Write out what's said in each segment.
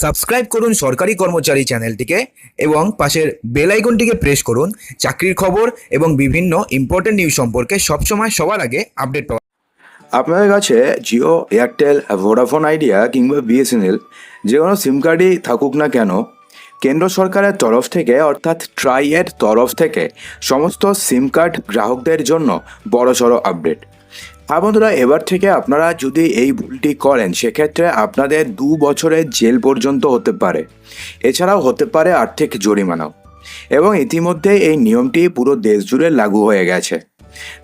Subscribe করুন সরকারি কর্মচারী চ্যানেলটিকে এবং পাশের বেল আইকনটিকে প্রেস করুন। চাকরির খবর এবং বিভিন্ন ইম্পর্টেন্ট নিউজ সম্পর্কে সবসময় সবার আগে আপডেট পাওয়া আপনাদের কাছে জিও এয়ারটেল ভোডাফোন আইডিয়া কিংবা বিএসএনএল যে কোনো সিম কার্ডই থাকুক না কেন, কেন্দ্র সরকারের তরফ থেকে অর্থাৎ ট্রাইয়ের তরফ থেকে সমস্ত সিম কার্ড গ্রাহকদের জন্য বড়সড় আপডেট হ্যাঁ বন্ধুরা, এবার থেকে আপনারা যদি এই ভুলটি করেন, সেক্ষেত্রে আপনাদের দু বছরের জেল পর্যন্ত হতে পারে। এছাড়াও হতে পারে আর্থিক জরিমানাও এবং ইতিমধ্যে এই নিয়মটি পুরো দেশ জুড়ে লাগু হয়ে গেছে।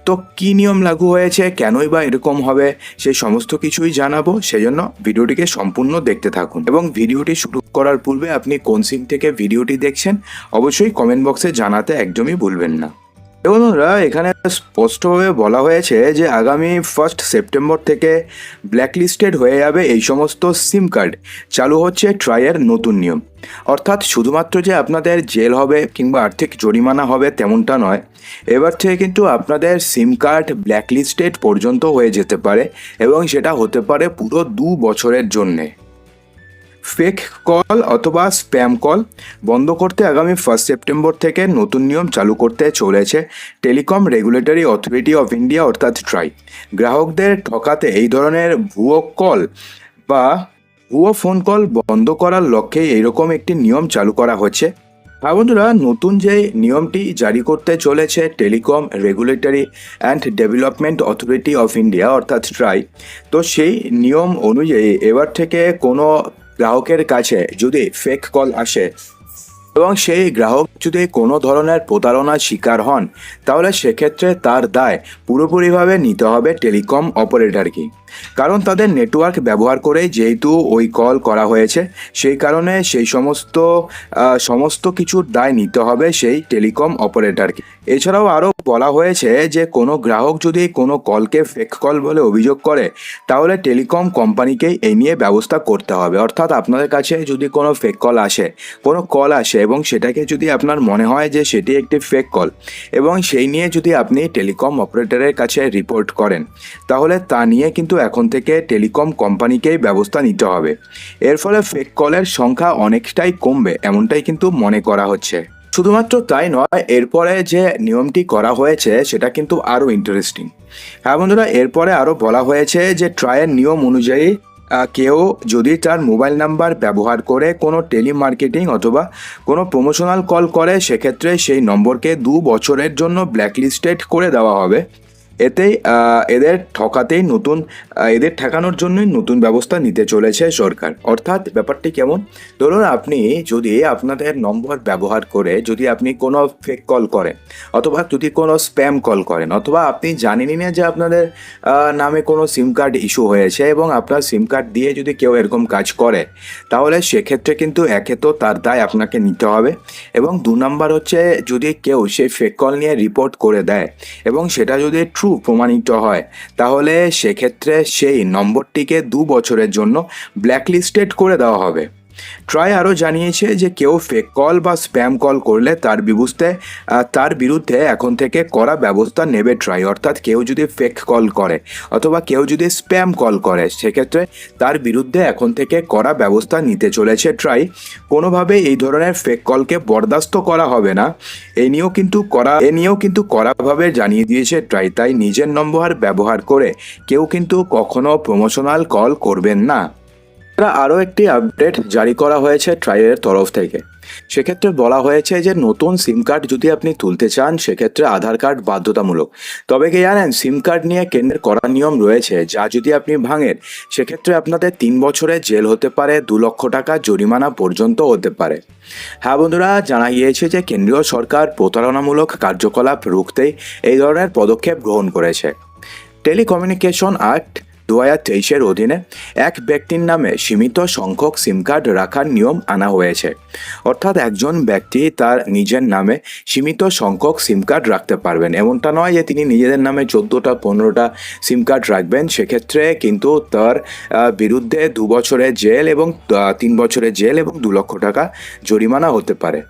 তো কি নিয়ম লাগু হয়েছে, কেনই বা এরকম হবে সেই সমস্ত কিছুই জানাব। সেজন্য ভিডিওটিকে সম্পূর্ণ দেখতে থাকুন। এবং ভিডিওটি শুরু করার পূর্বে আপনি কোন সিম থেকে ভিডিওটি দেখছেন, অবশ্যই কমেন্ট বক্সে জানাতে একদমই ভুলবেন না। এবং বন্ধুরা, এখানে স্পষ্টভাবে বলা হয়েছে যে আগামী ফার্স্ট সেপ্টেম্বর থেকে ব্ল্যাকলিস্টেড হয়ে যাবে এই সমস্ত সিম কার্ড চালু হচ্ছে ট্রাইয়ের নতুন নিয়ম। অর্থাৎ শুধুমাত্র যে আপনাদের জেল হবে কিংবা আর্থিক জরিমানা হবে তেমনটা নয়, এবার থেকে কিন্তু আপনাদের সিম কার্ড ব্ল্যাকলিস্টেড পর্যন্ত হয়ে যেতে পারে এবং সেটা হতে পারে পুরো দু বছরের জন্যে। ফেক কল অথবা স্প্যাম কল বন্ধ করতে আগামী ফার্স্ট সেপ্টেম্বর থেকে নতুন নিয়ম চালু করতে চলেছে telecom regulatory authority of India অর্থাৎ ট্রাই গ্রাহকদের ঠকাতে এই ধরনের ভুয়ো কল বা ভুয়ো ফোন কল বন্ধ করার লক্ষ্যে এইরকম একটি নিয়ম চালু করা হচ্ছে। বন্ধুরা, নতুন যে নিয়মটি জারি করতে চলেছে telecom regulatory and development authority of India অর্থাৎ ট্রাই তো সেই নিয়ম অনুযায়ী এবার থেকে কোনো গ্রাহকের কাছে যদি ফেক কল আসে এবং সেই গ্রাহক যদি কোনো ধরনের প্রতারণার শিকার হন, তাহলে সেক্ষেত্রে তার দায় পুরোপুরিভাবে নিতে হবে টেলিকম অপারেটরকে। কারণ তাদের নেটওয়ার্ক ব্যবহার করে যেহেতু ওই কল করা হয়েছে, সেই কারণে সেই সমস্ত সমস্ত কিছুর দায় নিতে হবে সেই টেলিকম অপারেটরকে এছাড়াও আরও বলা হয়েছে যে, কোনো গ্রাহক যদি কোনো কলকে ফেক কল বলে অভিযোগ করে, তাহলে টেলিকম কোম্পানিকেই এই নিয়ে ব্যবস্থা করতে হবে। অর্থাৎ আপনাদের কাছে যদি কোনো ফেক কল আসে, কোনো কল আসে এবং সেটাকে যদি আপনার মনে হয় যে সেটি একটি ফেক কল এবং সেই নিয়ে যদি আপনি টেলিকম অপারেটরের কাছে রিপোর্ট করেন, তাহলে তা নিয়ে কিন্তু এখন থেকে টেলিকম কোম্পানিকেই ব্যবস্থা নিতে হবে। এর ফলে ফেক কলের সংখ্যা অনেকটাই কমবে, এমনটাই কিন্তু মনে করা হচ্ছে। শুধুমাত্র তাই নয়, এরপরে যে নিয়মটি করা হয়েছে, সেটা কিন্তু আরও ইন্টারেস্টিং হ্যাঁ বন্ধুরা, এরপরে আরও বলা হয়েছে যে ট্রায়ের নিয়ম অনুযায়ী কেউ যদি তার মোবাইল নাম্বার ব্যবহার করে কোনো টেলিমার্কেটিং অথবা কোনো প্রমোশনাল কল করে, সেক্ষেত্রে সেই নম্বরকে দু বছরের জন্য ব্ল্যাকলিস্টেড করে দেওয়া হবে। এতেই এদের ঠকাতেই নতুন এদের ঠেকানোর জন্যই নতুন ব্যবস্থা নিতে চলেছে সরকার। অর্থাৎ ব্যাপারটি কেমন? ধরুন আপনি যদি আপনাদের নম্বর ব্যবহার করে যদি আপনি কোনো ফেক কল করেন, অথবা যদি কোনো স্প্যাম কল করেন, অথবা আপনি জানেনই না যে আপনাদের নামে কোনো সিম কার্ড ইস্যু হয়েছে এবং আপনার সিম কার্ড দিয়ে যদি কেউ এরকম কাজ করে, তাহলে সেক্ষেত্রে কিন্তু একে তো তার দায় আপনাকে নিতে হবে। এবং দু নম্বর হচ্ছে যদি কেউ সেই ফেক কল নিয়ে রিপোর্ট করে দেয় এবং সেটা যদি ট্রু প্রমাণিত হয়। তাহলে সেক্ষেত্রে সেই নম্বরটিকে দু বছরের জন্য ব্ল্যাকলিস্টেড করে দেওয়া হবে। ট্রাই আরও জানিয়েছে যে কেউ ফেক কল বা স্প্যাম কল করলে তার বিবুঝতে তার বিরুদ্ধে এখন থেকে করা ব্যবস্থা নেবে ট্রাই অর্থাৎ কেউ যদি ফেক কল করে অথবা কেউ যদি স্প্যাম কল করে, সেক্ষেত্রে তার বিরুদ্ধে এখন থেকে করা ব্যবস্থা নিতে চলেছে ট্রাই কোনোভাবে এই ধরনের ফেক কলকে বরদাস্ত করা হবে না। এ নিয়েও কিন্তু করা, এ নিয়েও কিন্তু কড়াভাবে জানিয়ে দিয়েছে ট্রাই তাই নিজের নম্বর ব্যবহার করে কেউ কিন্তু কখনো প্রমোশনাল কল করবেন না। আরও একটি আপডেট জারি করা হয়েছে ট্রাইয়ের তরফ থেকে। সেক্ষেত্রে বলা হয়েছে যে নতুন সিম কার্ড যদি আপনি তুলতে চান, সেক্ষেত্রে আধার কার্ড বাধ্যতামূলক। তবে কি জানেন সিম কার্ড নিয়ে কেন্দ্রের করা নিয়ম রয়েছে, যা যদি আপনি ভাঙেন, সেক্ষেত্রে আপনাদের তিন বছরের জেল হতে পারে, দু লক্ষ টাকা জরিমানা পর্যন্ত হতে পারে। হ্যাঁ বন্ধুরা, জানা গিয়েছে যে কেন্দ্রীয় সরকার প্রতারণামূলক কার্যকলাপ রুখতেই এই ধরনের পদক্ষেপ গ্রহণ করেছে। টেলিকমিউনিকেশন অ্যাক্ট দু হাজার তেইশের অধীনে এক ব্যক্তির নামে সীমিত সংখ্যক সিম কার্ড রাখার নিয়ম আনা হয়েছে। অর্থাৎ একজন ব্যক্তি তার নিজের নামে সীমিত সংখ্যক সিম কার্ড রাখতে পারবেন। এমনটা নয় যে তিনি নিজেদের নামে চোদ্দোটা, পনেরোটা সিম কার্ড রাখবেন। সেক্ষেত্রে কিন্তু তার বিরুদ্ধে দু বছরের জেল এবং তিন বছরের জেল এবং দু লক্ষ টাকা জরিমানা হতে পারে।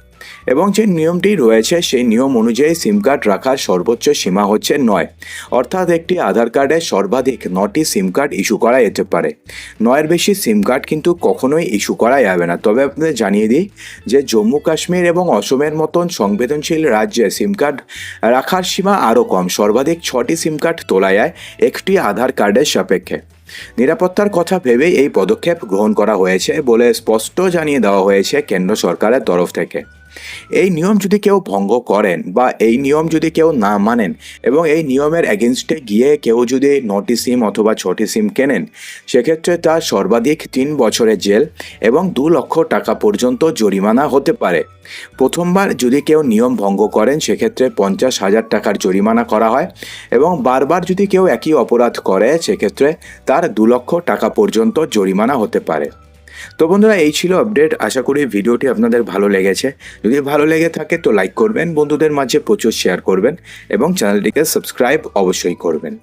এবং যে নিয়মটি রয়েছে, সেই নিয়ম অনুযায়ী সিম কার্ড রাখার সর্বোচ্চ সীমা হচ্ছে নয়। অর্থাৎ একটি আধার কার্ডে সর্বাধিক নটি সিম কার্ড ইস্যু করা যেতে পারে। নয়ের বেশি সিম কার্ড কিন্তু কখনোই ইস্যু করা যাবে না। তবে আপনাদের জানিয়ে দিই যে জম্মু, কাশ্মীর এবং অসমের মতন সংবেদনশীল রাজ্যে সিম কার্ড রাখার সীমা আরও কম। সর্বাধিক ছটি সিম কার্ড তোলা যায় একটি আধার কার্ডের সাপেক্ষে। নিরাপত্তার কথা ভেবেই এই পদক্ষেপ গ্রহণ করা হয়েছে বলে স্পষ্ট জানিয়ে দেওয়া হয়েছে কেন্দ্র সরকারের তরফ থেকে। এই নিয়ম যদি কেউ ভঙ্গ করেন বা এই নিয়ম যদি কেউ না মানেন এবং এই নিয়মের এগেনস্টে গিয়ে কেউ যদি নটি সিম অথবা ছটি সিম কেনেন, সেক্ষেত্রে তার সর্বাধিক তিন বছরের জেল এবং দু লক্ষ টাকা পর্যন্ত জরিমানা হতে পারে। প্রথমবার যদি কেউ নিয়ম ভঙ্গ করেন, সেক্ষেত্রে পঞ্চাশ হাজার টাকার জরিমানা করা হয় এবং বারবার যদি কেউ একই অপরাধ করে, সেক্ষেত্রে তার দু লক্ষ টাকা পর্যন্ত জরিমানা হতে পারে। তো বন্ধুরা, এই ছিল আপডেট আশা করি ভিডিওটি আপনাদের ভালো লেগেছে। যদি ভালো লেগে থাকে তো লাইক করবেন, বন্ধুদের মাঝে প্রচুর শেয়ার করবেন এবং চ্যানেলটিকে সাবস্ক্রাইব অবশ্যই করবেন।